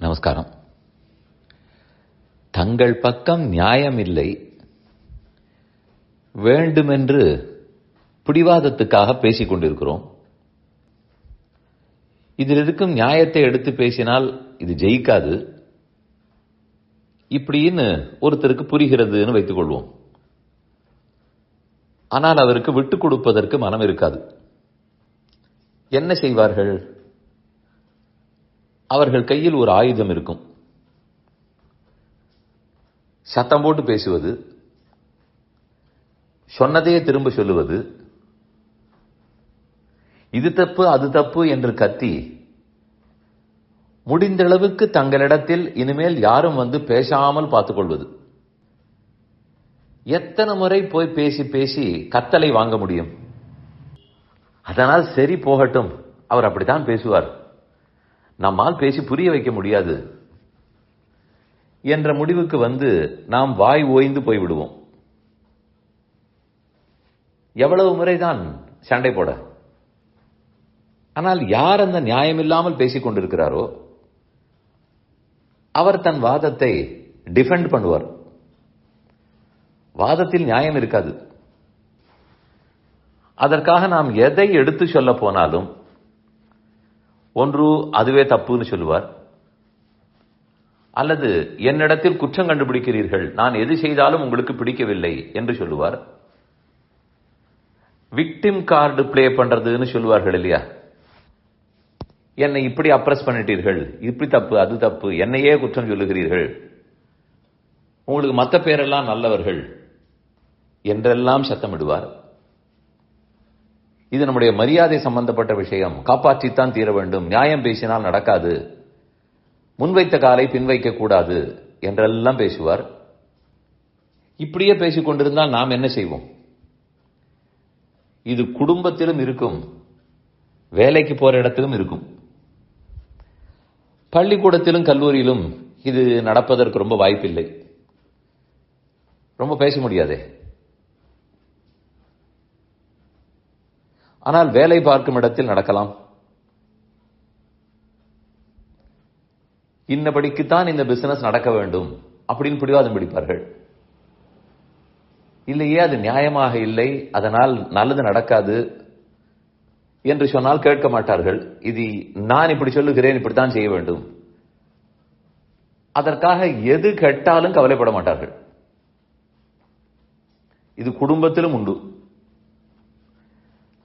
நமஸ்காரம். தங்கள் பக்கம் நியாயமில்லை. வேண்டுமென்று பிடிவாதத்துக்காக பேசிக் கொண்டிருக்கிறோம். இதில் இருக்கும் நியாயத்தை எடுத்து பேசினால் இது ஜெயிக்காது. இப்படின்னு ஒருத்தருக்கு புரிகிறதுன்னு வைத்துக் கொள்வோம். ஆனால் அவருக்கு விட்டுக் கொடுப்பதற்கு மனம் இருக்காது. என்ன செய்வார்கள்? அவர்கள் கையில் ஒரு ஆயுதம் இருக்கும். சத்தம் போட்டு பேசுவது சொன்னதையே திரும்ப சொல்லுவது இது தப்பு அது தப்பு என்று கத்தி முடிந்த அளவுக்கு தங்களிடத்தில் இனிமேல் யாரும் வந்து பேசாமல் பார்த்துக்கொள்வது. எத்தனை முறை போய் பேசி பேசி கத்தலை வாங்க முடியும்? அதனால் சரி போகட்டும். அவர் அப்படித்தான் பேசுவார். நம்மால் பேசி புரிய வைக்க முடியாது. என்ற முடிவுக்கு வந்து நாம் வாய் ஓய்ந்து போய்விடுவோம். எவ்வளவு முறைதான் சண்டை போட. ஆனால் யார் அந்த நியாயமில்லாமல் பேசிக் கொண்டிருக்கிறாரோ அவர் தன் வாதத்தை டிஃபெண்ட் பண்ணுவார். வாதத்தில் நியாயம் இருக்காது. அதற்காக நாம் எதை எடுத்து சொல்ல போனாலும் ஒன்று அதுவே தப்புன்னு சொல்லுவார். அல்லது என்னிடத்தில் குற்றம் கண்டுபிடிக்கிறீர்கள் நான் எது செய்தாலும் உங்களுக்கு பிடிக்கவில்லை என்று சொல்லுவார். விக்டிம் கார்டு பிளே பண்றதுன்னு சொல்லுவார்கள் இல்லையா? என்னை இப்படி அப்ரஸ் பண்ணிட்டீர்கள் இப்படி தப்பு அது தப்பு என்னையே குற்றம் சொல்லுகிறீர்கள். உங்களுக்கு மற்ற பேரெல்லாம் நல்லவர்கள் என்றெல்லாம் சத்தமிடுவார். இது நம்முடைய மரியாதை சம்பந்தப்பட்ட விஷயம். காப்பாற்றித்தான் தீர வேண்டும். நியாயம் பேசினால் நடக்காது. முன்வைத்த காலை பின்வைக்க கூடாது என்றெல்லாம் பேசுவார். இப்படியே பேசிக் கொண்டிருந்தால் நாம் என்ன செய்வோம்? இது குடும்பத்திலும் இருக்கும். வேலைக்கு போற இடத்திலும் இருக்கும். பள்ளிக்கூடத்திலும் கல்லூரியிலும் இது நடப்பதற்கு ரொம்ப வாய்ப்பில்லை. ரொம்ப பேச முடியாதே. ஆனால் வேலை பார்க்கும் இடத்தில் நடக்கலாம். இன்னபடிக்குத்தான் இந்த பிசினஸ் நடக்க வேண்டும். அப்படின்னு பிடிவாதம் பிடிப்பார்கள். இல்லையே அது நியாயமாக இல்லை. அதனால் நல்லது நடக்காது என்று சொன்னால் கேட்க மாட்டார்கள். இது நான் இப்படி சொல்லுகிறேன் இப்படித்தான் செய்ய வேண்டும். அதற்காக எது கெட்டாலும் கவலைப்பட மாட்டார்கள். இது குடும்பத்திலும் உண்டு.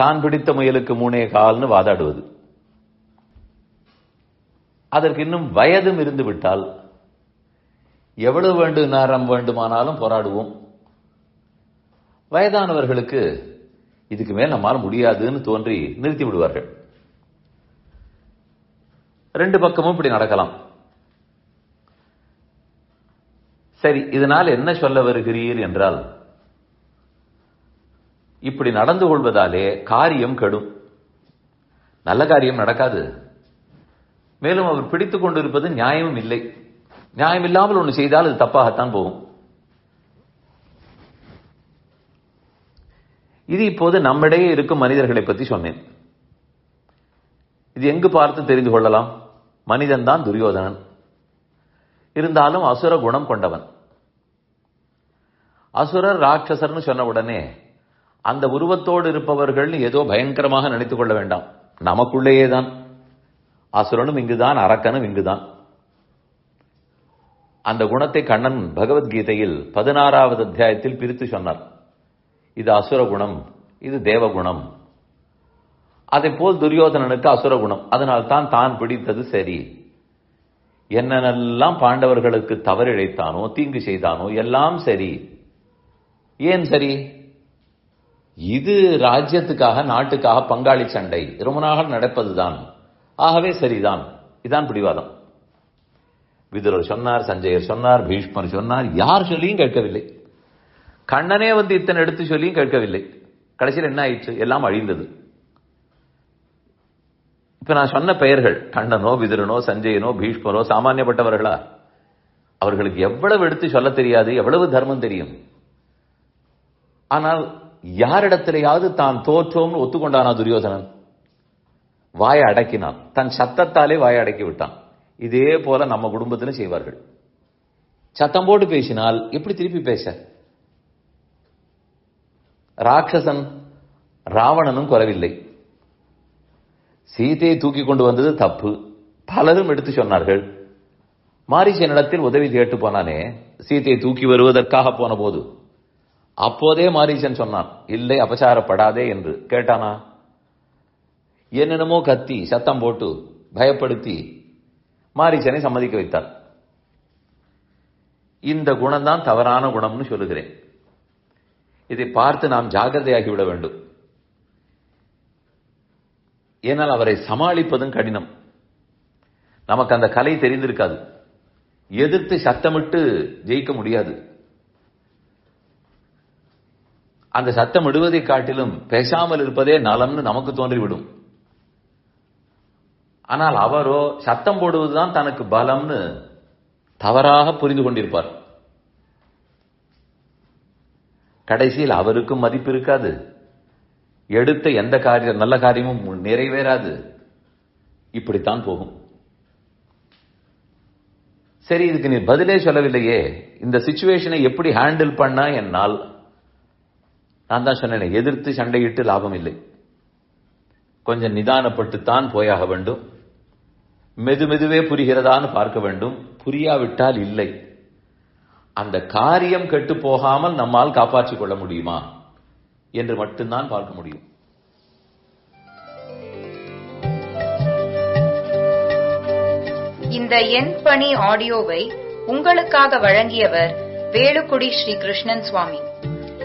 தான் பிடித்த முயலுக்கு மூணே கால்னு வாதாடுவது. அதற்கு இன்னும் வயதும் இருந்து விட்டால் எவ்வளவு வேண்டும் நேரம் வேண்டுமானாலும் போராடுவோம். வயதானவர்களுக்கு இதுக்கு மேல் நம்மால் முடியாதுன்னு தோன்றி நிறுத்தி விடுவார்கள். ரெண்டு பக்கமும் இப்படி நடக்கலாம். சரி இதனால் என்ன சொல்ல வருகிறீர் என்றால் இப்படி நடந்து கொள்வதாலே காரியம் கெடும். நல்ல காரியம் நடக்காது. மேலும் அவர் பிடித்துக் கொண்டிருப்பது நியாயமும் இல்லை. நியாயம் இல்லாமல் ஒன்று செய்தால் அது தப்பாகத்தான் போகும். இது இப்போது நம்மிடையே இருக்கும் மனிதர்களை பற்றி சொன்னேன். இது எங்கு பார்த்து தெரிந்து கொள்ளலாம்? மனிதன் தான் துரியோதனன். இருந்தாலும் அசுர குணம் கொண்டவன். அசுரர் ராட்சசர்னு சொன்ன உடனே அந்த உருவத்தோடு இருப்பவர்கள் ஏதோ பயங்கரமாக நினைத்துக் கொள்ள வேண்டாம். நமக்குள்ளேயே தான் அசுரனும் இங்குதான் அரக்கனும் இங்குதான். அந்த குணத்தை கண்ணன் பகவத்கீதையில் பதினாறாவது அத்தியாயத்தில் பிரித்து சொன்னார். இது அசுர குணம் இது தேவகுணம் அதை போல் துரியோதனனுக்கு அசுர குணம். அதனால் தான் தான் பிடித்தது சரி. என்னென்னெல்லாம் பாண்டவர்களுக்கு தவறிழைத்தானோ தீங்கு செய்தானோ எல்லாம் சரி. ஏன் சரி? இது ராஜ்யத்துக்காக நாட்டுக்காக பங்காளி சண்டை. ரொம்ப நாள் நடப்பதுதான். ஆகவே சரிதான். இதான் பிடிவாதம். விதுரர் சொன்னார் சஞ்சயர் சொன்னார் பீஷ்மர் சொன்னார் யார் சொல்லியும் கேட்கவில்லை. கண்ணனே வந்து இத்தனை எடுத்து சொல்லியும் கேட்கவில்லை. கடைசியில் என்ன ஆயிடுச்சு எல்லாம் அழிந்தது. இப்ப நான் சொன்ன பெயர்கள் கண்ணனோ விதுரனோ சஞ்சயனோ பீஷ்மரோ சாமானியப்பட்டவர்களா? அவர்களுக்கு எவ்வளவு எடுத்து சொல்ல தெரியாது எவ்வளவு தர்மம் தெரியும்? ஆனால் யாரிடத்திலேயாவது தான் தோற்றோம்னு ஒத்துக்கொண்டானா துரியோதனன்? வாயை அடக்கினான். தன் சத்தத்தாலே வாயை அடக்கி விட்டான். இதே போல நம்ம குடும்பத்திலும் செய்வார்கள். சத்தம் போட்டு பேசினால் எப்படி திருப்பி பேச? ராட்சசன் ராவணனும் குறவில்லை. சீதையை தூக்கி கொண்டு வந்தது தப்பு. பலரும் எடுத்து சொன்னார்கள் மாரிசனிடத்தில் உதவி கேட்டு போனானே சீதையை தூக்கி வருவதற்காக போன போது. அப்போதே மாரீசன் சொன்னான் இல்லை அபசாரப்படாதே என்று. கேட்டானா? என்னென்னமோ கத்தி சத்தம் போட்டு பயப்படுத்தி மாரீசனை சம்மதிக்க வைத்தார். இந்த குணம்தான் தவறான குணம்னு சொல்லுகிறேன். இதை பார்த்து நாம் ஜாகிரதையாகிவிட வேண்டும். ஏனால் அவரை சமாளிப்பதும் கடினம். நமக்கு அந்த கலை தெரிந்திருக்காது. எதிர்த்து சத்தமிட்டு ஜெயிக்க முடியாது. அந்த சத்தம் இடுவதை காட்டிலும் பேசாமல் இருப்பதே நலம்னு நமக்கு தோன்றிவிடும். ஆனால் அவரோ சத்தம் போடுவதுதான் தனக்கு பலம்னு தவறாக புரிந்து கொண்டிருப்பார். கடைசியில் அவருக்கும் மதிப்பு இருக்காது. எடுத்த எந்த காரியம் நல்ல காரியமும் நிறைவேறாது. இப்படித்தான் போகும். சரி இதுக்கு நீ பதிலே சொல்லவில்லையே. இந்த சுச்சுவேஷனை எப்படி ஹேண்டில் பண்ணா என்னால் நான் தான் சொன்னேன் எதிர்த்து சண்டையிட்டு லாபம் இல்லை. கொஞ்சம் நிதானப்பட்டுத்தான் போயாக வேண்டும். மெது மெதுவே புரிகிறதான்னு பார்க்க வேண்டும். புரியாவிட்டால் இல்லை. அந்த காரியம் கெட்டு போகாமல் நம்மால் காப்பாற்றிக் கொள்ள முடியுமா என்று மட்டும்தான் பார்க்க முடியும். இந்த எண் பணி ஆடியோவை உங்களுக்காக வழங்கியவர் வேலுக்குடி ஸ்ரீ கிருஷ்ணன் சுவாமி.